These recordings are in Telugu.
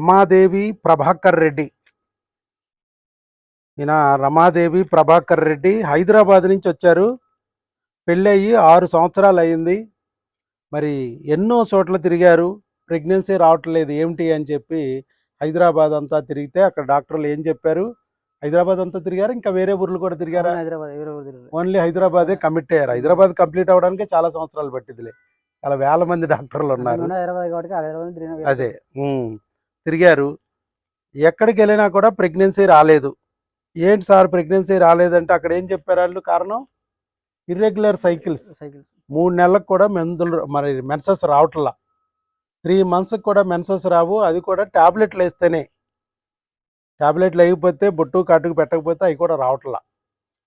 రమాదేవి ప్రభాకర్ రెడ్డి. ఈయన రమాదేవి ప్రభాకర్ రెడ్డి హైదరాబాద్ నుంచి వచ్చారు. పెళ్ళయి ఆరు సంవత్సరాలు అయింది మరి ఎన్నో చోట్ల తిరిగారు. ప్రెగ్నెన్సీ రావట్లేదు ఏమిటి అని చెప్పి హైదరాబాద్ అంతా తిరిగితే అక్కడ డాక్టర్లు ఏం చెప్పారు? హైదరాబాద్ అంతా తిరిగారు? ఇంకా వేరే ఊర్లు కూడా తిరిగారా. ఓన్లీ హైదరాబాదే కమిట్ అయ్యారు. హైదరాబాద్ కంప్లీట్ అవడానికి చాలా సంవత్సరాలు పట్టిందిలే చాలా వేల మంది డాక్టర్లు ఉన్నారు. అదే. తిరిగారు. ఎక్కడికి వెళ్ళినా కూడా ప్రెగ్నెన్సీ రాలేదు. ఏంటి సార్ ప్రెగ్నెన్సీ రాలేదంటే అక్కడ ఏం చెప్పారు వాళ్ళు కారణం? Irregular cycles. సైకిల్ మూడు నెలలకు కూడా మెందులు మరి మెన్సెస్ రావట్లా. త్రీ మంత్స్కి కూడా మెన్సెస్ రావు. అది కూడా ట్యాబ్లెట్లు వేస్తేనే. ట్యాబ్లెట్లు వేయకపోతే బొట్టు కాటుకు పెట్టకపోతే అవి కూడా రావట్లా.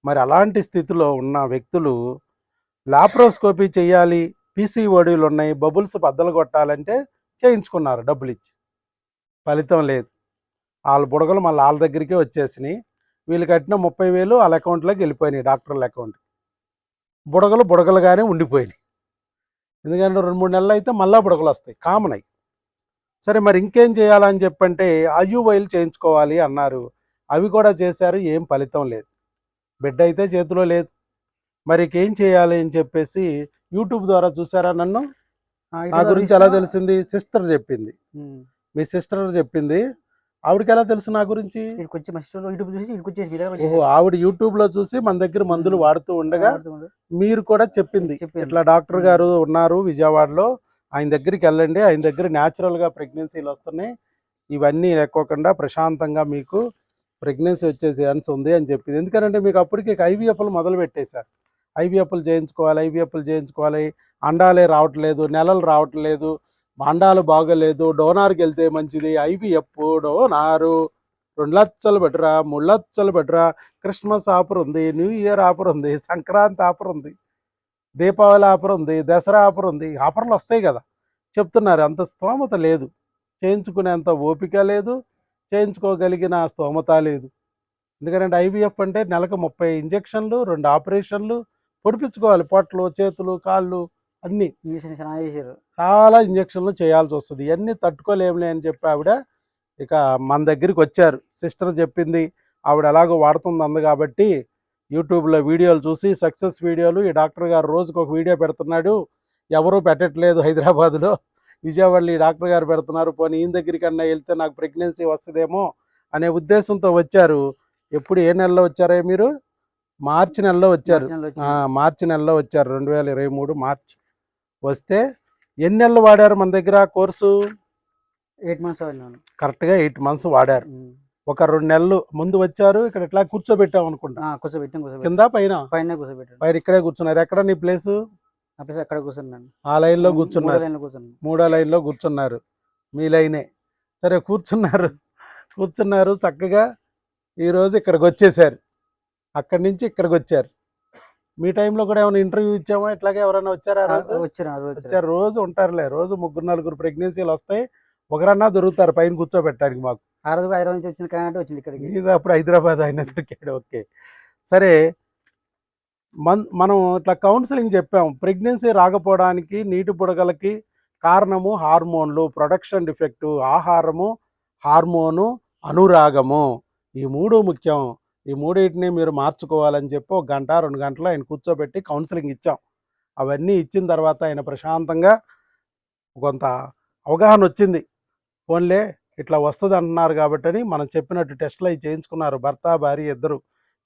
మరి అలాంటి స్థితిలో ఉన్న వ్యక్తులు లాప్రోస్కోపీ చేయాలి. పీసీఓడీలు ఉన్నాయి బబుల్స్ బద్దలు కొట్టాలంటే చేయించుకున్నారు డబ్బులు ఇచ్చి ఫలితం లేదు. వాళ్ళ బుడగలు మళ్ళీ వాళ్ళ దగ్గరికే వచ్చేసినాయి. వీళ్ళు కట్టిన ముప్పై వేలు వాళ్ళ అకౌంట్లోకి వెళ్ళిపోయినాయి డాక్టర్ల అకౌంట్ బుడగలు బుడగలుగానే ఉండిపోయినాయి. ఎందుకంటే రెండు మూడు నెలలు అయితే మళ్ళా బుడగలు వస్తాయి కామన్ అయ్యి సరే మరి ఇంకేం చేయాలని చెప్పంటే ఐయువైలు చేయించుకోవాలి అన్నారు. అవి కూడా చేశారు ఏం ఫలితం లేదు. బిడ్డ అయితే చేతిలో లేదు. మరి ఏం చేయాలి అని చెప్పేసి యూట్యూబ్ ద్వారా చూసారా నన్ను? నా గురించి ఎలా తెలిసింది? సిస్టర్ చెప్పింది. మీ సిస్టర్ చెప్పింది. ఆవిడకి ఎలా తెలుసు నా గురించి? ఓహో ఆవిడ యూట్యూబ్లో చూసి మన దగ్గర మందులు వాడుతూ ఉండగా మీరు కూడా చెప్పింది. ఇట్లా డాక్టర్ గారు ఉన్నారు విజయవాడలో ఆయన దగ్గరికి వెళ్ళండి ఆయన దగ్గర natural గా ప్రెగ్నెన్సీలు వస్తున్నాయి. ఇవన్నీ లేకోకుండా ప్రశాంతంగా మీకు ప్రెగ్నెన్సీ వచ్చే ఛాన్స్ ఉంది అని చెప్పింది. ఎందుకంటే మీకు అప్పటికి ఐవీఎఫ్లు మొదలు పెట్టేశారు. ఐవీఎఫ్లు చేయించుకోవాలి ఐవీఎఫ్లు చేయించుకోవాలి. అండాలే రావట్లేదు నెలలు రావట్లేదు. అండాలు బాగలేదు డోనార్కి వెళ్తే మంచిది ఐవిఎఫ్ డోనారు. రెండు లక్షలు పెట్టరా మూడు లక్షలు పెట్టరా క్రిస్మస్ ఆఫర్ ఉంది న్యూ ఇయర్ ఆఫర్ ఉంది సంక్రాంతి ఆఫర్ ఉంది దీపావళి ఆఫర్ ఉంది దసరా ఆఫర్ ఉంది ఆఫర్లు వస్తాయి కదా. చెప్తున్నారు అంత స్తోమత లేదు. చేయించుకునేంత ఓపిక లేదు చేయించుకోగలిగిన స్తోమత లేదు. ఎందుకంటే ఐవీఎఫ్ అంటే నెలకు ముప్పై ఇంజక్షన్లు రెండు ఆపరేషన్లు పొడిపించుకోవాలి పొట్లు చేతులు కాళ్ళు అన్నీ. ఇంజక్షన్ చాలా ఇంజక్షన్లు చేయాల్సి వస్తుంది. ఇవన్నీ తట్టుకోలేములే అని చెప్పి ఆవిడ ఇక మన దగ్గరికి వచ్చారు. సిస్టర్ చెప్పింది ఆవిడ ఎలాగో వాడుతుంది అంది కాబట్టి యూట్యూబ్లో వీడియోలు చూసి సక్సెస్ వీడియోలు ఈ డాక్టర్ గారు రోజుకు ఒక వీడియో పెడుతున్నాడు ఎవరూ పెట్టట్లేదు హైదరాబాద్లో. విజయవాడలో ఈ డాక్టర్ గారు పెడుతున్నారు పోనీ ఈయన దగ్గరికన్నా వెళ్తే నాకు ప్రెగ్నెన్సీ వస్తుందేమో అనే ఉద్దేశంతో వచ్చారు. ఎప్పుడు ఏ నెలలో వచ్చారే మీరు? మార్చి నెలలో వచ్చారు. మార్చి నెలలో వచ్చారు. రెండు వేల ఇరవై మూడు మార్చి. వస్తే ఎన్ని నెలలు వాడారు మన దగ్గర కోర్సు? Eight months వాడినాను. కరెక్ట్గా ఎయిట్ మంత్స్ వాడారు. ఒక రెండు నెలలు ముందు వచ్చారు ఇక్కడ ఇట్లా కూర్చోబెట్టాం అనుకుంటా? కూర్చోబెట్టాం కూర్చోబెట్టాం కింద పైన? పైన కూర్చోబెట్టాను. పైన ఇక్కడే కూర్చున్నారు. ఎక్కడ నీ ప్లేస్? ఆ ప్లేస్ అక్కడ కూర్చున్నాను. ఆ లైన్లో మూడో కూర్చున్నారు. మూడో లైన్లో కూర్చున్నారు. మీ లైనే. సరే కూర్చున్నారు. కూర్చున్నారు చక్కగా. ఈరోజు ఇక్కడికి వచ్చేసారు. అక్కడి నుంచి ఇక్కడికి వచ్చారు. మీ టైంలో కూడా ఏమైనా ఇంటర్వ్యూ ఇచ్చామా? ఇట్లాగే ఎవరైనా వచ్చారా వచ్చారు రోజు ఉంటారులే. రోజు ముగ్గురు నలుగురు ప్రెగ్నెన్సీలు వస్తాయి ఒకరన్నా దొరుకుతారు పైన కూర్చోబెట్టడానికి మాకు. ఆ రోజు హైదరాబాద్ నుంచి వచ్చిన కాబట్టి వచ్చింది ఇక్కడికి. ఇది అప్పుడు హైదరాబాద్ ఆయన దొరికాడు. ఓకే. సరే. మన్ మనం ఇట్లా కౌన్సిలింగ్ చెప్పాం. ప్రెగ్నెన్సీ రాకపోవడానికి నీటి బుడగలకి కారణము హార్మోన్లు ప్రొడక్షన్ డిఫెక్టు ఆహారము హార్మోను అనురాగము. ఈ మూడు ముఖ్యం. ఈ మూడింటిని మీరు మార్చుకోవాలని చెప్పి ఒక గంట రెండు గంటలు ఆయన కూర్చోబెట్టి కౌన్సిలింగ్ ఇచ్చాం. అవన్నీ ఇచ్చిన తర్వాత ఆయన ప్రశాంతంగా కొంత అవగాహన వచ్చింది. ఫోన్లే ఇట్లా వస్తుంది అంటున్నారు కాబట్టి అని మనం చెప్పినట్టు టెస్టులు అవి చేయించుకున్నారు. భర్త భార్య ఇద్దరు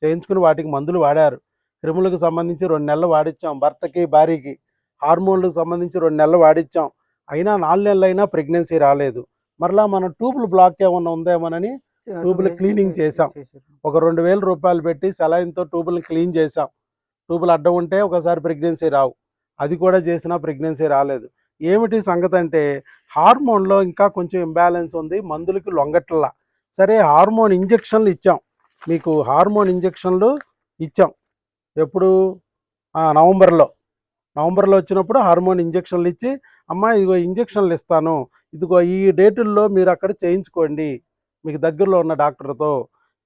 చేయించుకుని వాటికి మందులు వాడారు. క్రిములకు సంబంధించి రెండు నెలలు వాడిచ్చాం. భర్తకి భార్యకి హార్మోన్లకు సంబంధించి రెండు నెలలు వాడిచ్చాం. అయినా నాలుగు నెలలు అయినా ప్రెగ్నెన్సీ రాలేదు. మరలా మనం ట్యూబ్లు బ్లాక్ ఏమన్నా ఉందేమోనని ట్యూబులు క్లీనింగ్ చేసాం. ఒక రెండు వేల రూపాయలు పెట్టి సెలైన్తో ట్యూబుల్ని క్లీన్ చేసాం ట్యూబులు అడ్డం ఉంటే ఒకసారి ప్రెగ్నెన్సీ రావు. అది కూడా చేసినా ప్రెగ్నెన్సీ రాలేదు. ఏమిటి సంగతి అంటే హార్మోన్లో ఇంకా కొంచెం ఇంబ్యాలెన్స్ ఉంది. మందులకి లొంగట్లా. సరే హార్మోన్ ఇంజెక్షన్లు ఇచ్చాం. మీకు హార్మోన్ ఇంజెక్షన్లు ఇచ్చాం. ఎప్పుడు? నవంబర్లో. నవంబర్లో వచ్చినప్పుడు హార్మోన్ ఇంజెక్షన్లు ఇచ్చి అమ్మ ఇదిగో ఇంజెక్షన్లు ఇస్తాను. ఇదిగో ఈ డేటుల్లో మీరు అక్కడ చేయించుకోండి. మీకు దగ్గరలో ఉన్న డాక్టర్తో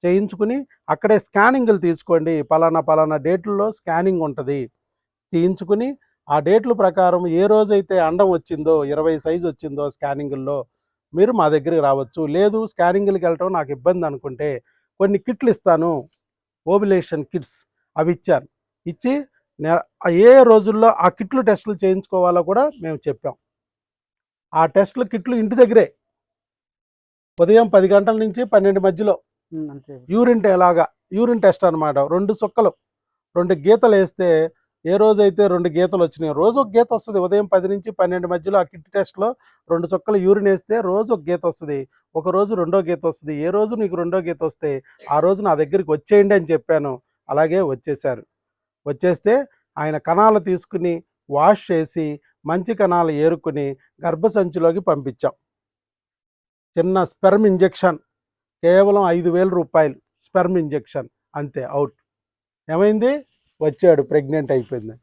చేయించుకుని అక్కడే స్కానింగ్లు తీసుకోండి. పలానా పలానా డేట్లలో స్కానింగ్ ఉంటుంది. తీయించుకుని ఆ డేట్ల ప్రకారం ఏ రోజైతే అండం వచ్చిందో ఇరవై సైజు వచ్చిందో స్కానింగుల్లో మీరు మా దగ్గరికి రావచ్చు. లేదు స్కానింగ్లకి వెళ్ళటం నాకు ఇబ్బంది అనుకుంటే కొన్ని కిట్లు ఇస్తాను. ఓబులేషన్ కిట్స్ అవి ఇచ్చాను. ఇచ్చి ఏ రోజుల్లో ఆ కిట్లు టెస్టులు చేయించుకోవాలో కూడా మేము చెప్పాం. ఆ టెస్టులు కిట్లు ఇంటి దగ్గరే. ఉదయం పది గంటల నుంచి పన్నెండు మధ్యలో. యూరిన్ ఎలాగా? యూరిన్ టెస్ట్ అన్నమాట. రెండు సుక్కలు. రెండు గీతలు వేస్తే ఏ రోజైతే రెండు గీతలు వచ్చినాయో రోజు ఒక గీత వస్తుంది. ఉదయం పది నుంచి పన్నెండు మధ్యలో ఆ కిట్ టెస్ట్లో రెండు సుక్కలు యూరిన్ వేస్తే రోజు ఒక గీత వస్తుంది. ఒక రోజు రెండో గీత వస్తుంది. ఏ రోజు నీకు రెండో గీత వస్తే ఆ రోజు నా దగ్గరికి వచ్చేయండి అని చెప్పాను. అలాగే వచ్చేసారు వచ్చేస్తే ఆయన కణాలు తీసుకుని వాష్ చేసి మంచి కణాలు ఏరుకుని గర్భసంచిలోకి పంపించాం. చిన్న స్పెర్మ్ ఇంజెక్షన్ కేవలం ఐదు వేల రూపాయలు స్పెర్మ్ ఇంజెక్షన్ అంతే అవుట్. ఏమైంది? వచ్చాడు ప్రెగ్నెంట్ అయిపోయింది.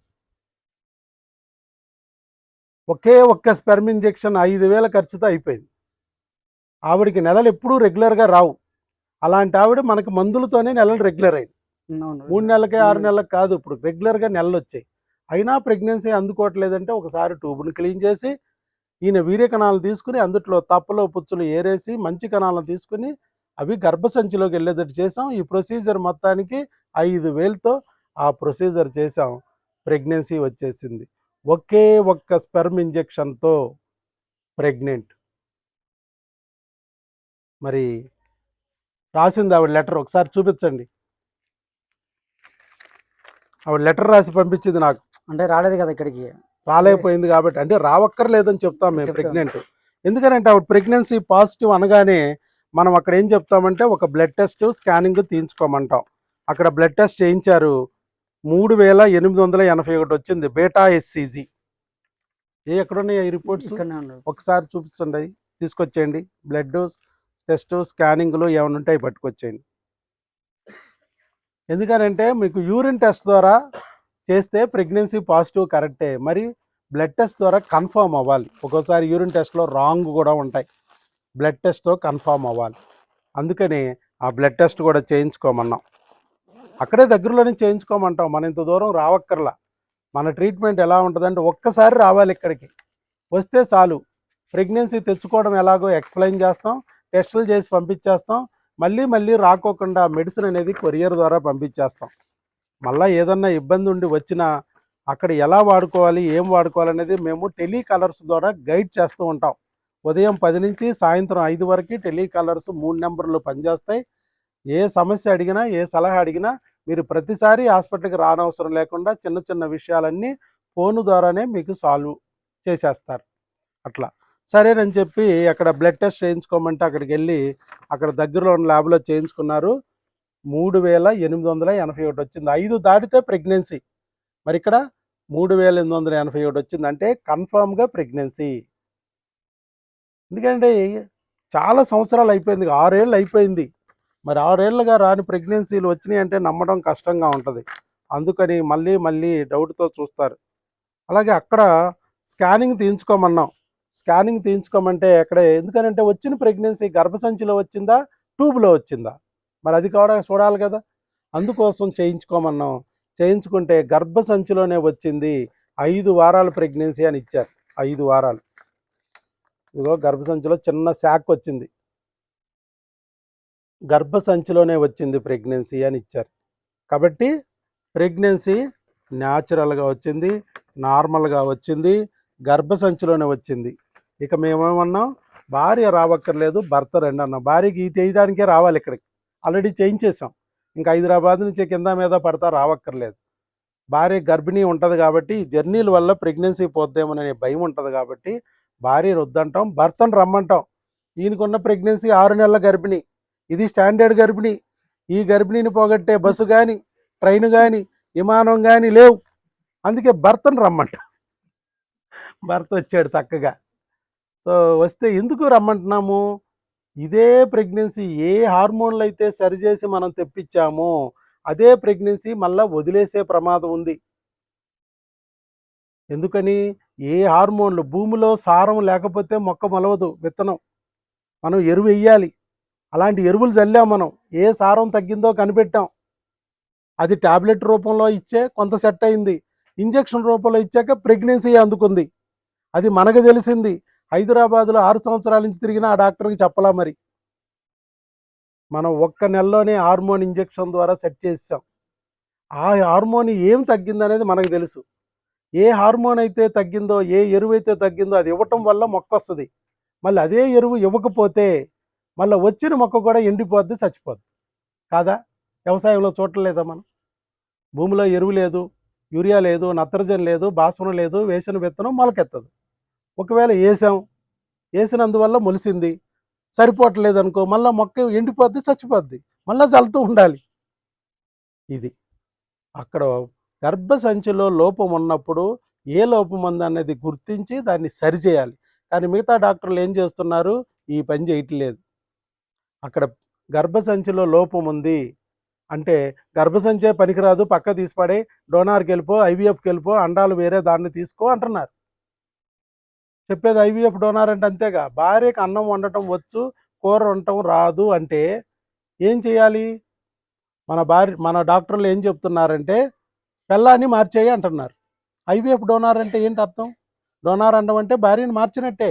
ఒకే ఒక్క స్పెర్మ్ ఇంజెక్షన్ ఐదు వేల ఖర్చుతో అయిపోయింది. ఆవిడకి నెలలు ఎప్పుడూ రెగ్యులర్గా రావు. అలాంటి ఆవిడ మనకి మందులతోనే నెలలు రెగ్యులర్ అయింది. మూడు నెలలకే ఆరు నెలలకు కాదు ఇప్పుడు రెగ్యులర్గా నెలలు వచ్చాయి. అయినా ప్రెగ్నెన్సీ అందుకోవట్లేదంటే ఒకసారి ట్యూబ్ని క్లీన్ చేసి ఈయన వీర్య కణాలు తీసుకుని అందుట్లో తప్పలో పుచ్చులు ఏరేసి మంచి కణాలను తీసుకుని అవి గర్భసంచిలోకి వెళ్ళేటట్టు చేసాం ఈ ప్రొసీజర్ మొత్తానికి ఐదు వేలతో ఆ ప్రొసీజర్ చేసాం ప్రెగ్నెన్సీ వచ్చేసింది. ఒకే ఒక్క స్పెర్మ్ ఇంజెక్షన్తో ప్రెగ్నెంట్. మరి రాసింది ఆవిడ లెటర్ ఒకసారి చూపించండి. ఆవిడ లెటర్ రాసి పంపించింది నాకు. అంటే రాలేదు కదా ఇక్కడికి. రాలేకపోయింది కాబట్టి అంటే రావక్కర్లేదని చెప్తాం మేము. ప్రెగ్నెంట్ ఎందుకంటే ఆవిడ ప్రెగ్నెన్సీ పాజిటివ్ అనగానే మనం అక్కడ ఏం చెప్తామంటే ఒక బ్లడ్ టెస్ట్ స్కానింగ్ తీయించుకోమంటాం. అక్కడ బ్లడ్ టెస్ట్ చేయించారు. మూడు వేల ఎనిమిది వందల ఎనభై ఒకటి వచ్చింది బేటా ఎస్సీజీ. ఏ ఎక్కడున్నాయి ఈ రిపోర్ట్స్ ఒకసారి చూపించండి తీసుకొచ్చేయండి. బ్లడ్ టెస్ట్ స్కానింగ్లు ఏమైనా ఉంటాయి పట్టుకొచ్చేయండి. ఎందుకనంటే మీకు యూరిన్ టెస్ట్ ద్వారా చేస్తే ప్రెగ్నెన్సీ పాజిటివ్ కరెక్టే మరి బ్లడ్ టెస్ట్ ద్వారా కన్ఫర్మ్ అవ్వాలి. ఒక్కోసారి యూరిన్ టెస్ట్లో రాంగ్ కూడా ఉంటాయి. బ్లడ్ టెస్ట్తో కన్ఫామ్ అవ్వాలి. అందుకని ఆ బ్లడ్ టెస్ట్ కూడా చేయించుకోమన్నాం. అక్కడే దగ్గరలోనే చేయించుకోమంటాం. మన ఇంత దూరం రావక్కర్లా. మన ట్రీట్మెంట్ ఎలా ఉంటుందంటే ఒక్కసారి రావాలి ఇక్కడికి. వస్తే చాలు. ప్రెగ్నెన్సీ తెచ్చుకోవడం ఎలాగో ఎక్స్ప్లెయిన్ చేస్తాం. టెస్టులు చేసి పంపించేస్తాం. మళ్ళీ మళ్ళీ రాకోకుండా మెడిసిన్ అనేది కొరియర్ ద్వారా పంపించేస్తాం. మళ్ళీ ఏదన్నా ఇబ్బంది ఉండి వచ్చినా అక్కడ ఎలా వాడుకోవాలి ఏం వాడుకోవాలి అనేది మేము టెలికాలర్స్ ద్వారా గైడ్ చేస్తూ ఉంటాం. ఉదయం పది నుంచి సాయంత్రం ఐదు వరకు టెలికాలర్స్ మూడు నెంబర్లు పనిచేస్తాయి. ఏ సమస్య అడిగినా ఏ సలహా అడిగినా మీరు ప్రతిసారి హాస్పిటల్కి రానవసరం లేకుండా చిన్న చిన్న విషయాలన్నీ ఫోను ద్వారానే మీకు సాల్వ్ చేసేస్తారు. అట్లా. సరేనని చెప్పి అక్కడ బ్లడ్ టెస్ట్ చేయించుకోమంటే అక్కడికి వెళ్ళి అక్కడ దగ్గరలో ఉన్న ల్యాబ్లో చేయించుకున్నారు. మూడు వేల ఎనిమిది వందల ఎనభై ఒకటి వచ్చింది. ఐదు దాటితే ప్రెగ్నెన్సీ. మరి ఇక్కడ మూడు వేల ఎనిమిది వందల ఎనభై ఒకటి వచ్చింది అంటే కన్ఫామ్గా ప్రెగ్నెన్సీ. ఎందుకంటే చాలా సంవత్సరాలు అయిపోయింది ఆరేళ్ళు అయిపోయింది. మరి ఆరేళ్ళుగా రాని ప్రెగ్నెన్సీలు వచ్చినాయి అంటే నమ్మడం కష్టంగా ఉంటుంది. అందుకని మళ్ళీ మళ్ళీ డౌట్తో చూస్తారు. అలాగే అక్కడ స్కానింగ్ తీయించుకోమన్నాం. స్కానింగ్ తీయించుకోమంటే ఎక్కడ ఎందుకనంటే వచ్చిన ప్రెగ్నెన్సీ గర్భసంచిలో వచ్చిందా ట్యూబ్లో వచ్చిందా? మరి అది కూడా చూడాలి కదా. అందుకోసం చేయించుకోమన్నాం. చేయించుకుంటే గర్భసంచిలోనే వచ్చింది ఐదు వారాలు ప్రెగ్నెన్సీ అని ఇచ్చారు. ఐదు వారాలు. ఇదిగో గర్భసంచిలో చిన్న శాక్ వచ్చింది. గర్భసంచిలోనే వచ్చింది ప్రెగ్నెన్సీ అని ఇచ్చారు. కాబట్టి ప్రెగ్నెన్సీ న్యాచురల్గా వచ్చింది నార్మల్గా వచ్చింది గర్భసంచిలోనే వచ్చింది. ఇక మేమేమన్నాం? భార్య రావక్కర్లేదు భర్త రండి అన్నాం భార్యకి ఈ చేయడానికే రావాలి ఇక్కడికి. ఆల్రెడీ చేయించేసాం ఇంకా హైదరాబాద్ నుంచి కింద మీద పడతా రావక్కర్లేదు. భార్య గర్భిణీ ఉంటుంది కాబట్టి జర్నీల వల్ల ప్రెగ్నెన్సీ పోద్దేమోననే భయం ఉంటుంది కాబట్టి భార్య వద్దంటాం భర్తను రమ్మంటాం. ఈయనకున్న ప్రెగ్నెన్సీ ఆరు నెలల గర్భిణి. ఇది స్టాండర్డ్ గర్భిణి. ఈ గర్భిణిని పోగొట్టే బస్సు కానీ ట్రైన్ కానీ విమానం కానీ లేవు. అందుకే భర్తను రమ్మంట. భర్త వచ్చాడు చక్కగా. సో వస్తే ఎందుకు రమ్మంటున్నాము? ఇదే ప్రెగ్నెన్సీ ఏ హార్మోన్లు అయితే సరిచేసి మనం తెప్పించామో అదే ప్రెగ్నెన్సీ మళ్ళీ వదిలేసే ప్రమాదం ఉంది. ఎందుకని? ఏ హార్మోన్లు? భూమిలో సారం లేకపోతే మొక్క మొలవదు విత్తనం. మనం ఎరువు వెయ్యాలి అలాంటి ఎరువులు చల్లాం మనం. ఏ సారం తగ్గిందో కనిపెట్టాం. అది టాబ్లెట్ రూపంలో ఇచ్చే కొంత సెట్ అయింది. ఇంజెక్షన్ రూపంలో ఇచ్చాక ప్రెగ్నెన్సీ అందుకుంది. అది మనకు తెలిసింది. హైదరాబాద్లో ఆరు సంవత్సరాల నుంచి తిరిగిన ఆ డాక్టర్కి చెప్పలా మరి. మనం ఒక్క నెలలోనే హార్మోన్ ఇంజెక్షన్ ద్వారా సెట్ చేసాం ఆ హార్మోన్ ఏం తగ్గిందనేది మనకు తెలుసు. ఏ హార్మోన్ అయితే తగ్గిందో ఏ ఎరువు అయితే తగ్గిందో అది ఇవ్వటం వల్ల మొక్క వస్తుంది. మళ్ళీ అదే ఎరువు ఇవ్వకపోతే మళ్ళీ వచ్చిన మొక్క కూడా ఎండిపోద్ది చచ్చిపోద్ది. కాదా? వ్యవసాయంలో చూడలేదా మనం? భూమిలో ఎరువు లేదు యూరియా లేదు నత్రజని లేదు భాస్వరం లేదు వేసిన విత్తనం మొలకెత్తదు. ఒకవేళ వేసాం వేసినందువల్ల మొలిసింది సరిపోవట్లేదు అనుకో మళ్ళీ మొక్క ఎండిపోద్ది చచ్చిపోద్ది మళ్ళీ చల్లుతూ ఉండాలి. ఇది. అక్కడ గర్భసంచిలో లోపం ఉన్నప్పుడు ఏ లోపం ఉంది అనేది గుర్తించి దాన్ని సరిచేయాలి కానీ మిగతా డాక్టర్లు ఏం చేస్తున్నారు? ఈ పని చేయట్లేదు. అక్కడ గర్భసంచిలో లోపం ఉంది అంటే గర్భసంచే పనికిరాదు పక్క తీసిపడే డోనార్కి వెళ్ళిపో ఐవీఎఫ్కి వెళ్ళిపో అండాలు వేరే దాన్ని తీసుకో అంటున్నారు. చెప్పేది ఐవీఎఫ్ డోనార్ అంటే అంతేగా. భార్యకు అన్నం వండటం వచ్చు కూర వండటం రాదు అంటే ఏం చేయాలి? మన భార్య మన డాక్టర్లు ఏం చెప్తున్నారంటే పెళ్ళాన్ని మార్చేయి అంటున్నారు. ఐవీఎఫ్ డోనార్ అంటే ఏంటి అర్థం? డోనార్ అనడం అంటే భార్యని మార్చినట్టే.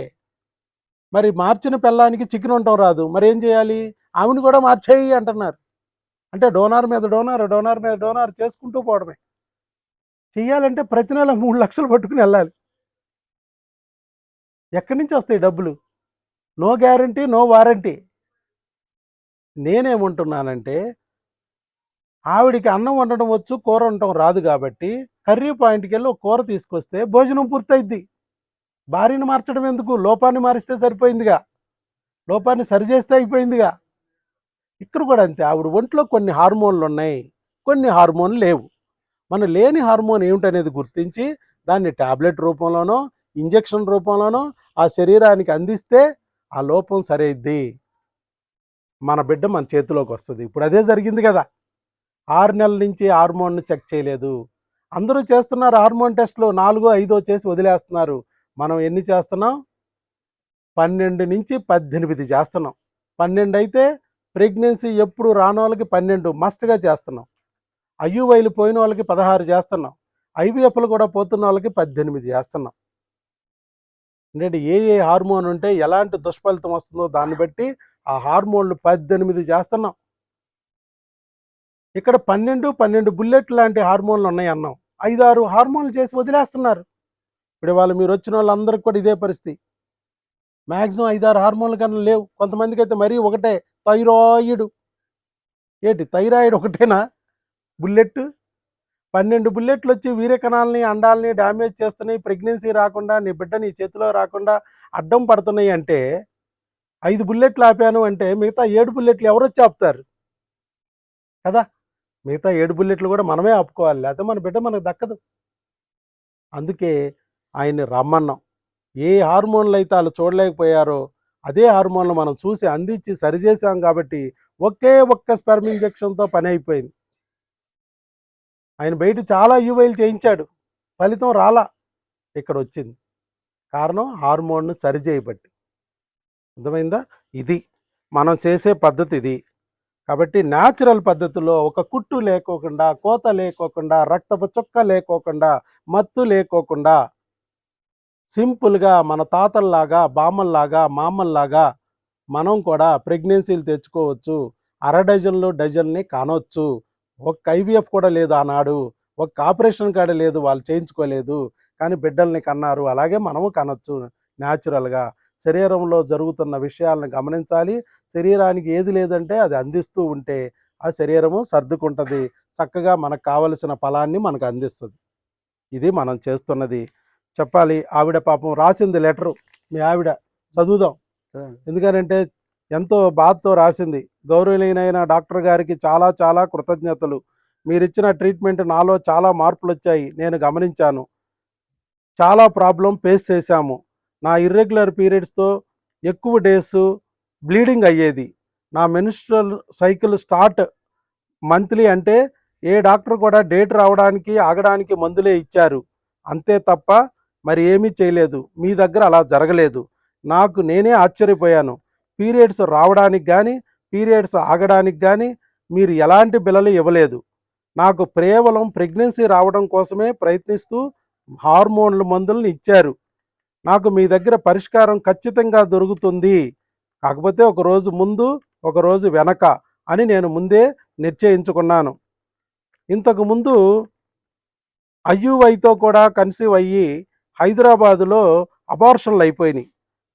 మరి మార్చిన పెళ్ళానికి చికెన్ ఉండటం రాదు. మరి ఏం చేయాలి? ఆమెను కూడా మార్చేయి అంటున్నారు. అంటే డోనార్ మీద డోనార్ డోనార్ మీద డోనార్ చేసుకుంటూ పోవడమే. చేయాలంటే ప్రతి నెల మూడు లక్షలు పట్టుకుని వెళ్ళాలి. ఎక్కడి నుంచి వస్తాయి డబ్బులు? No guarantee no warranty. నేనేమంటున్నానంటే ఆవిడికి అన్నం వండడం వచ్చు కూర వండటం రాదు కాబట్టి కర్రీ పాయింట్కి వెళ్ళి ఒక కూర తీసుకొస్తే భోజనం పూర్తయిద్ది. భార్యను మార్చడం ఎందుకు? లోపాన్ని మారిస్తే సరిపోయిందిగా. లోపాన్ని సరిచేస్తే అయిపోయిందిగా. ఇక్కడ కూడా అంతే ఆవిడ ఒంట్లో కొన్ని హార్మోన్లు ఉన్నాయి కొన్ని హార్మోన్లు లేవు. మన లేని హార్మోన్ ఏమిటనేది గుర్తించి దాన్ని టాబ్లెట్ రూపంలోనో ఇంజెక్షన్ రూపంలోనో ఆ శరీరానికి అందిస్తే ఆ లోపం సరైద్ది. మన బిడ్డ మన చేతిలోకి వస్తుంది. ఇప్పుడు అదే జరిగింది కదా. ఆరు నెలల నుంచి హార్మోన్ను చెక్ చేయలేదు. అందరూ చేస్తున్నారు హార్మోన్ టెస్ట్లు. నాలుగో ఐదో చేసి వదిలేస్తున్నారు. మనం ఎన్ని చేస్తున్నాం? పన్నెండు నుంచి పద్దెనిమిది చేస్తున్నాం. పన్నెండు అయితే ప్రెగ్నెన్సీ ఎప్పుడు రాని వాళ్ళకి పన్నెండు మస్ట్గా చేస్తున్నాం. ఐయువైలు పోయిన వాళ్ళకి పదహారు చేస్తున్నాం. ఐవీఎఫ్లు కూడా పోతున్న వాళ్ళకి పద్దెనిమిది చేస్తున్నాం. ఎందుకంటే ఏ ఏ హార్మోన్ ఉంటే ఎలాంటి దుష్ఫలితం వస్తుందో దాన్ని బట్టి ఆ హార్మోన్లు పద్దెనిమిది చేస్తున్నాం. ఇక్కడ పన్నెండు పన్నెండు బుల్లెట్ లాంటి హార్మోన్లు ఉన్నాయి అన్నాం. ఐదారు హార్మోన్లు చేసి వదిలేస్తున్నారు. ఇప్పుడు వాళ్ళు మీరు వచ్చిన వాళ్ళందరికీ కూడా ఇదే పరిస్థితి. మ్యాక్సిమం ఐదారు హార్మోన్ల కన్నా లేవు. కొంతమందికి అయితే మరీ ఒకటే థైరాయిడ్. ఏంటి థైరాయిడ్ ఒకటేనా? బుల్లెట్ పన్నెండు బుల్లెట్లు వచ్చి వీర్యకణాలని అండాలని డ్యామేజ్ చేస్తున్నాయి. ప్రెగ్నెన్సీ రాకుండా నీ బిడ్డ నీ చేతిలో రాకుండా అడ్డం పడుతున్నాయి అంటే ఐదు బుల్లెట్లు ఆపాను అంటే మిగతా ఏడు బుల్లెట్లు ఎవరొచ్చి ఆపుతారు కదా? మిగతా ఏడు బుల్లెట్లు కూడా మనమే ఆపుకోవాలి. లేకపోతే మన బిడ్డ మనకు దక్కదు. అందుకే ఆయన్ని రమ్మన్నాం. ఏ హార్మోన్లు అయితే వాళ్ళు చూడలేకపోయారో అదే హార్మోన్లు మనం చూసి అందించి సరిచేసాం కాబట్టి ఒకే ఒక్క స్పెర్మ్ ఇంజెక్షన్తో పని అయిపోయింది. ఆయన బయట చాలా యూవైలు చేయించాడు. ఫలితం రాలా. ఇక్కడ వచ్చింది కారణం హార్మోన్ను సరిచేయబట్టి. అర్థమైందా? ఇది. మనం చేసే పద్ధతి ఇది కాబట్టి న్యాచురల్ పద్ధతిలో ఒక కుట్టు లేకోకుండా కోత లేకోకుండా రక్తపు చుక్క లేకోకుండా మత్తు లేకోకుండా సింపుల్గా మన తాతల్లాగా బామ్మల్లాగా మామల్లాగా మనం కూడా ప్రెగ్నెన్సీలు తెచ్చుకోవచ్చు. అర డజన్లు డజన్ని కానొచ్చు. ఒక్క ఐవీఎఫ్ కూడా లేదు ఆనాడు. ఒక్క ఆపరేషన్ కాడ లేదు వాళ్ళు చేయించుకోలేదు. కానీ బిడ్డల్ని కన్నారు. అలాగే మనము కనొచ్చు న్యాచురల్గా. శరీరంలో జరుగుతున్న విషయాలను గమనించాలి. శరీరానికి ఏది లేదంటే అది అందిస్తూ ఉంటే ఆ శరీరము సర్దుకుంటుంది. చక్కగా మనకు కావలసిన ఫలాన్ని మనకు అందిస్తుంది. ఇది మనం చేస్తున్నది. చెప్పాలి. ఆవిడ పాపం రాసింది లెటరు. మీ ఆవిడ. చదువుదాం. ఎందుకనంటే ఎంతో బాధతో రాసింది. గౌరవలీనైన డాక్టర్ గారికి చాలా చాలా కృతజ్ఞతలు. మీరిచ్చిన ట్రీట్మెంట్ నాలో చాలా మార్పులు వచ్చాయి నేను గమనించాను. చాలా ప్రాబ్లం ఫేస్ చేశాము. నా ఇర్రెగ్యులర్ పీరియడ్స్తో ఎక్కువ డేస్ బ్లీడింగ్ అయ్యేది. నా మెనిస్ట్రల్ సైకిల్ స్టార్ట్ మంత్లీ అంటే ఏ డాక్టర్ కూడా డేట్ రావడానికి ఆగడానికి మందులే ఇచ్చారు. అంతే తప్ప మరి ఏమీ చేయలేదు. మీ దగ్గర అలా జరగలేదు. నాకు నేనే ఆశ్చర్యపోయాను. పీరియడ్స్ రావడానికి కానీ పీరియడ్స్ ఆగడానికి కానీ మీరు ఎలాంటి బిల్లలు ఇవ్వలేదు. నాకు కేవలం ప్రెగ్నెన్సీ రావడం కోసమే ప్రయత్నిస్తూ హార్మోన్ల మందులను ఇచ్చారు. నాకు మీ దగ్గర పరిష్కారం ఖచ్చితంగా దొరుకుతుంది. కాకపోతే ఒకరోజు ముందు ఒక రోజు వెనక అని నేను ముందే నిశ్చయించుకున్నాను ఇంతకుముందు అయ్యూవైతో కూడా కన్సీవ్ అయ్యి హైదరాబాదులో అబార్షన్లు అయిపోయినాయి.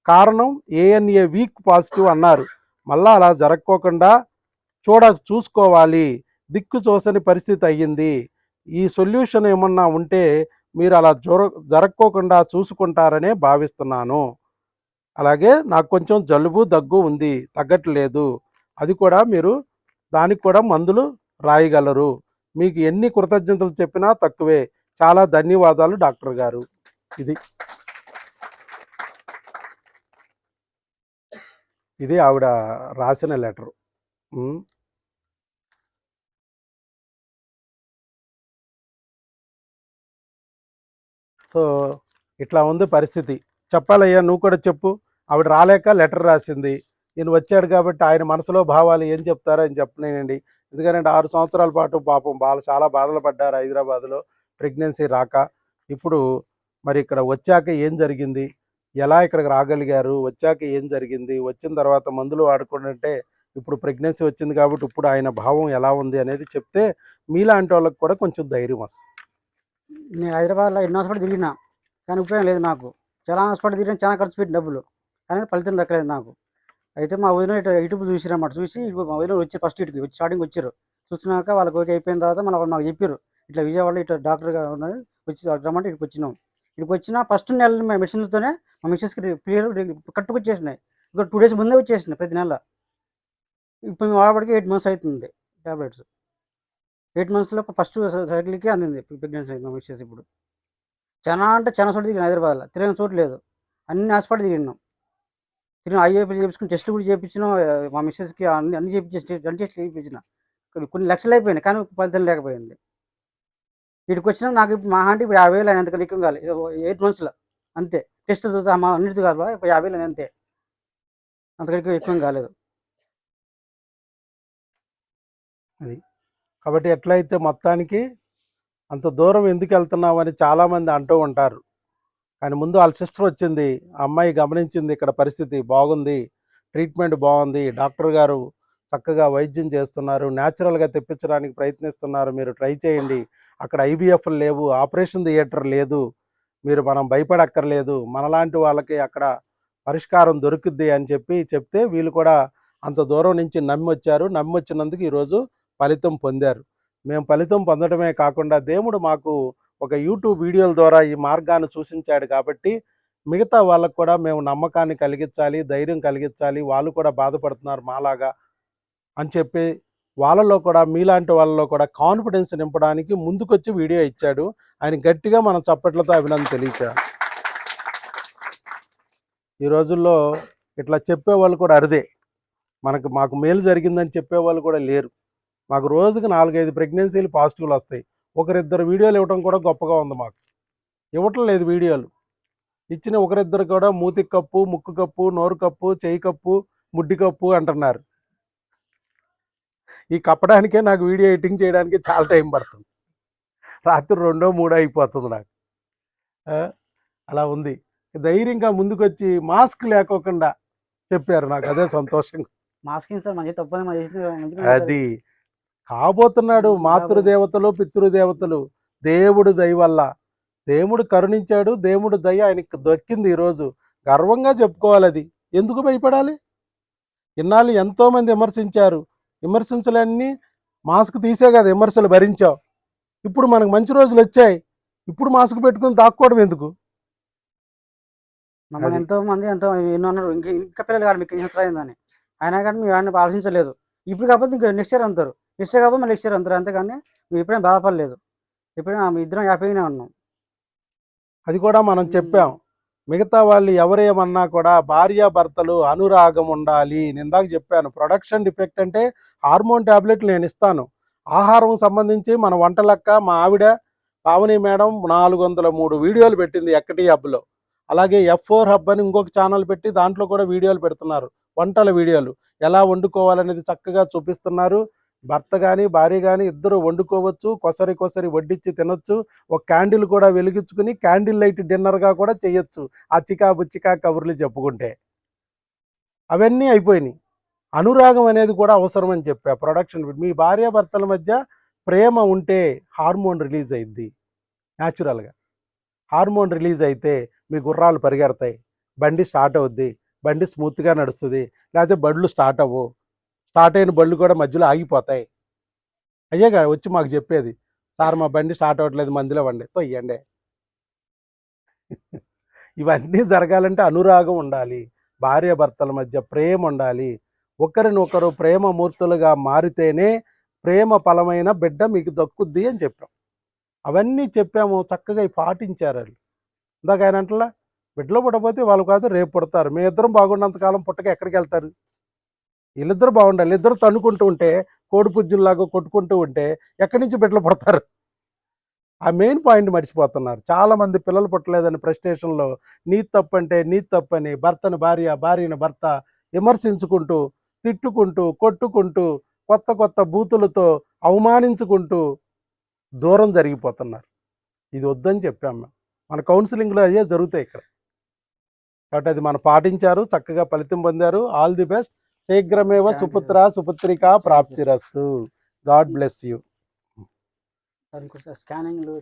కారణం ఏఎన్ఏ వీక్ పాజిటివ్ అన్నారు. మళ్ళా అలా జరగకోకుండా చూడ చూసుకోవాలి. దిక్కు చూసని పరిస్థితి అయ్యింది. ఈ సొల్యూషన్ ఏమన్నా ఉంటే మీరు అలా జర జరక్కోకుండా చూసుకుంటారనే భావిస్తున్నాను. అలాగే నాకు కొంచెం జలుబు దగ్గు ఉంది. తగ్గట్లేదు. అది కూడా మీరు దానికి కూడా మందులు రాయగలరు. మీకు ఎన్ని కృతజ్ఞతలు చెప్పినా తక్కువే. చాలా ధన్యవాదాలు డాక్టర్ గారు. ఇది. ఇది ఆవిడ రాసిన లెటర్. సో ఇట్లా ఉంది పరిస్థితి. చెప్పాలయ్యా నువ్వు కూడా చెప్పు. ఆవిడ రాలేక లెటర్ రాసింది. ఈయన వచ్చాడు కాబట్టి ఆయన మనసులో భావాలు ఏం చెప్తారో అని చెప్పలేనండి. ఎందుకంటే ఆరు సంవత్సరాల పాటు పాపం వాళ్ళు చాలా బాధలు పడ్డారు హైదరాబాద్లో. ప్రెగ్నెన్సీ రాక. ఇప్పుడు మరి ఇక్కడ వచ్చాక ఏం జరిగింది? ఎలా ఇక్కడికి రాగలిగారు? వచ్చాక ఏం జరిగింది? వచ్చిన తర్వాత మందులు వాడుకుంటే ఇప్పుడు ప్రెగ్నెన్సీ వచ్చింది కాబట్టి ఇప్పుడు ఆయన భావం ఎలా ఉంది అనేది చెప్తే మీలాంటి వాళ్ళకి కూడా కొంచెం ధైర్యం వస్తుంది. నేను హైదరాబాద్లో ఎన్నో హాస్పిటల్ తిరిగినా కానీ ఉపయోగం లేదు నాకు. చాలా హాస్పిటల్ తిరిగిన చాలా ఖర్చు పెట్టిన డబ్బులు. కానీ ఫలితం దక్కలేదు నాకు. అయితే మా వదిన ఇటు యూట్యూబ్ చూసిరన్నమాట. చూసి మా వదిన వచ్చి ఫస్ట్ ఇటుకి వచ్చి స్టార్టింగ్ వచ్చారు చూసినాక వాళ్ళకి ఓకే అయిపోయిన తర్వాత మళ్ళీ నాకు చెప్పారు ఇట్లా విజయవాడలో ఇట్లా డాక్టర్గా ఉన్నారు వచ్చి రమ్మంటే ఇక్కడికి వచ్చినాం. ఇక్కడికి వచ్చిన ఫస్ట్ నెల మా మిషన్లతోనే మా మిషన్స్కి క్లియర్ కట్టుకొచ్చేసినాయి ఇంకా టూ డేస్ ముందే వచ్చేసినాయి ప్రతి నెల. ఇప్పుడు మేము వాడబడికి ఎయిట్ మంత్స్ అవుతుంది టాబ్లెట్స్ ఎయిట్ మంత్స్లో ఫస్ట్ సైకిల్కి అందింది ప్రెగ్నెన్సీ అయింది మా ఇప్పుడు. చాలా అంటే చాలా చోట్ల దిగిన హైదరాబాద్లో తిరిగిన చోటు లేదు. అన్ని హాస్పిటల్ దిగినాం తిరిగిన ఐఏపీ చేపించుకుని టెస్ట్లు కూడా చేయించినాం మా మిస్సెస్కి అన్ని అన్ని చేయించేసి అన్ని టెస్ట్లు చేయించిన కొన్ని కొన్ని లక్షలు అయిపోయినాయి కానీ ఫలితం లేకపోయింది. వీటికి వచ్చినా నాకు ఇప్పుడు మా ఆంటీ ఇప్పుడు యాభై వేలు అయినంత ఎక్కువ కాదు ఎయిట్ మంత్స్లో. అంతే. టెస్ట్ మా అన్నిటి కాదు ఇప్పుడు యాభై వేలు అంతే అంతకడికి ఎక్కువ కాలేదు. అది. కాబట్టి ఎట్లయితే మొత్తానికి అంత దూరం ఎందుకు వెళ్తున్నావు అని చాలామంది అంటూ ఉంటారు. కానీ ముందు వాళ్ళ సిస్టర్ వచ్చింది ఆ అమ్మాయి గమనించింది ఇక్కడ పరిస్థితి బాగుంది ట్రీట్మెంట్ బాగుంది డాక్టర్ గారు చక్కగా వైద్యం చేస్తున్నారు. న్యాచురల్గా తెప్పించడానికి ప్రయత్నిస్తున్నారు. మీరు ట్రై చేయండి. అక్కడ ఐవీఎఫ్ లేవు. ఆపరేషన్ థియేటర్ లేదు. మీరు మనం భయపడక్కర్లేదు. మనలాంటి వాళ్ళకి అక్కడ పరిష్కారం దొరుకుద్ది అని చెప్పి చెప్తే వీళ్ళు కూడా అంత దూరం నుంచి నమ్మి వచ్చారు నమ్మి వచ్చినందుకు ఈరోజు ఫలితం పొందారు. మేము ఫలితం పొందడమే కాకుండా దేవుడు మాకు ఒక యూట్యూబ్ వీడియోల ద్వారా ఈ మార్గాన్ని సూచించాడు కాబట్టి మిగతా వాళ్ళకు కూడా మేము నమ్మకాన్ని కలిగించాలి ధైర్యం కలిగించాలి. వాళ్ళు కూడా బాధపడుతున్నారు మాలాగా. అని చెప్పి వాళ్ళలో కూడా మీలాంటి వాళ్ళలో కూడా కాన్ఫిడెన్స్ నింపడానికి ముందుకొచ్చి వీడియో ఇచ్చాడు. ఆయన గట్టిగా మనం చప్పట్లతో అభినందన తెలియచారు ఈ రోజుల్లో ఇట్లా చెప్పేవాళ్ళు కూడా అరుదే. మనకు మాకు మేలు జరిగిందని చెప్పేవాళ్ళు కూడా లేరు. మాకు రోజుకి నాలుగైదు ప్రెగ్నెన్సీలు పాజిటివ్లు వస్తాయి. ఒకరిద్దరు వీడియోలు ఇవ్వడం కూడా గొప్పగా ఉంది మాకు. ఇవ్వటం లేదు వీడియోలు. ఇచ్చిన ఒకరిద్దరు కూడా మూతి కప్పు ముక్కు కప్పు నోరు కప్పు చేయి కప్పు ముడ్డి కప్పు అంటున్నారు. ఈ కప్పడానికే నాకు వీడియో ఎడిటింగ్ చేయడానికి చాలా టైం పడుతుంది. రాత్రి రెండో మూడో అయిపోతుంది నాకు. అలా ఉంది. ధైర్యంగా ముందుకొచ్చి మాస్క్ లేకోకుండా చెప్పారు నాకు. అదే సంతోషంగా. సార్ మంచి తప్పని అది. కాబోతున్నాడు మాతృదేవతలు పితృదేవతలు. దేవుడు దయ వల్ల. దేవుడు కరుణించాడు దేవుడు దయ ఆయనకి దక్కింది ఈరోజు. గర్వంగా చెప్పుకోవాలి అది ఎందుకు భయపడాలి? ఇన్నాళ్ళు ఎంతోమంది విమర్శించారు. విమర్శించలన్నీ మాస్క్ తీసే కదా విమర్శలు భరించావు. ఇప్పుడు మనకు మంచి రోజులు వచ్చాయి. ఇప్పుడు మాస్క్ పెట్టుకుని దాక్కోవడం ఎందుకు? మమ్మల్ని. ఎంతో మంది ఎంతో ఎన్నో అన్నారు. ఇంకా ఇంకా పిల్లలు కాదు మీకు సంవత్సరాలు అయిందని అయినా కానీ మేము ఆయన ఆలోచించలేదు. ఇప్పుడు కాకపోతే ఇంకా నెక్స్ట్ ఇయర్ అంటారు. నెక్స్ట్ ఇయర్ కాకపోతే మళ్ళీ నెక్స్ట్ ఇయర్ అంటారు. అంతేగాని మేము ఎప్పుడైనా బాధపడలేదు. ఎప్పుడైనా మీ ఇద్దరం హ్యాపీగానే ఉన్నాం. అది కూడా మనం చెప్పాం. మిగతా వాళ్ళు ఎవరేమన్నా కూడా భార్యాభర్తలు అనురాగం ఉండాలి. నేను ఇందాక చెప్పాను ప్రొడక్షన్ డిఫెక్ట్ అంటే హార్మోన్ టాబ్లెట్లు నేను ఇస్తాను. ఆహారం సంబంధించి మన వంట లెక్క మా ఆవిడ పావని మేడం నాలుగు వందల మూడు వీడియోలు పెట్టింది ఎక్కటి హబ్లో. అలాగే ఎఫ్ ఫోర్ హబ్ అని ఇంకొక ఛానల్ పెట్టి దాంట్లో కూడా వీడియోలు పెడుతున్నారు వంటల వీడియోలు. ఎలా వండుకోవాలనేది చక్కగా చూపిస్తున్నారు. భర్త కానీ భార్య కానీ ఇద్దరు వండుకోవచ్చు కొసరి కొసరి వడ్డించి తినొచ్చు ఒక క్యాండిల్ కూడా వెలిగించుకుని క్యాండిల్ లైట్ డిన్నర్గా కూడా చేయొచ్చు ఆ చికా బుచ్చికా కబుర్లు చెప్పుకుంటే. అవన్నీ అయిపోయినాయి. అనురాగం అనేది కూడా అవసరం అని చెప్పా ప్రొడక్షన్ మీ భార్య భర్తల మధ్య ప్రేమ ఉంటే హార్మోన్ రిలీజ్ అయింది. న్యాచురల్గా హార్మోన్ రిలీజ్ అయితే మీ గుర్రాలు పరిగెడతాయి. బండి స్టార్ట్ అవుద్ది. బండి స్మూత్గా నడుస్తుంది. లేకపోతే బండ్లు స్టార్ట్ అవ్వు స్టార్ట్ అయిన బళ్ళు కూడా మధ్యలో ఆగిపోతాయి. అయ్యేగా వచ్చి మాకు చెప్పేది సార్ మా బండి స్టార్ట్ అవ్వట్లేదు మందులో వండి తొయ్యండి ఇవన్నీ జరగాలంటే అనురాగం ఉండాలి భార్యాభర్తల మధ్య ప్రేమ ఉండాలి. ఒకరినొకరు ప్రేమ మూర్తులుగా మారితేనే ప్రేమ ఫలమైన బిడ్డ మీకు దక్కుద్ది అని చెప్పాం. అవన్నీ చెప్పాము చక్కగా పాటించారు వాళ్ళు. ఇందాక ఆయన అంటలా బిడ్డలో పుట్టపోతే వాళ్ళు కాదు రేపు పుడతారు. మీ ఇద్దరం బాగున్నంత కాలం పుట్టక ఎక్కడికి వెళ్తారు? వీళ్ళిద్దరు బాగుండాలి. ఇద్దరు తన్నుకుంటూ ఉంటే కోడిపుజ్జుల్లాగా కొట్టుకుంటూ ఉంటే ఎక్కడి నుంచి బిడ్డలు పుడతారు? ఆ మెయిన్ పాయింట్ మర్చిపోతున్నారు. చాలామంది పిల్లలు పుట్టలేదని ప్రశ్నేషన్లో నీ తప్పు అంటే నీ తప్పని భర్తను భార్య భార్యను భర్త విమర్శించుకుంటూ తిట్టుకుంటూ కొట్టుకుంటూ కొత్త కొత్త బూతులతో అవమానించుకుంటూ దూరం జరిగిపోతున్నారు. ఇది వద్దని చెప్పాం మేము. మన కౌన్సిలింగ్లో అయ్యే జరుగుతాయి ఇక్కడ. కాబట్టి అది మనం పాటించారు చక్కగా ఫలితం పొందారు. All the best. శీఘ్రమేవ సుపుత్ర సుపుత్రిక ప్రాప్తిరస్తు. God bless you. స్కానింగ్లు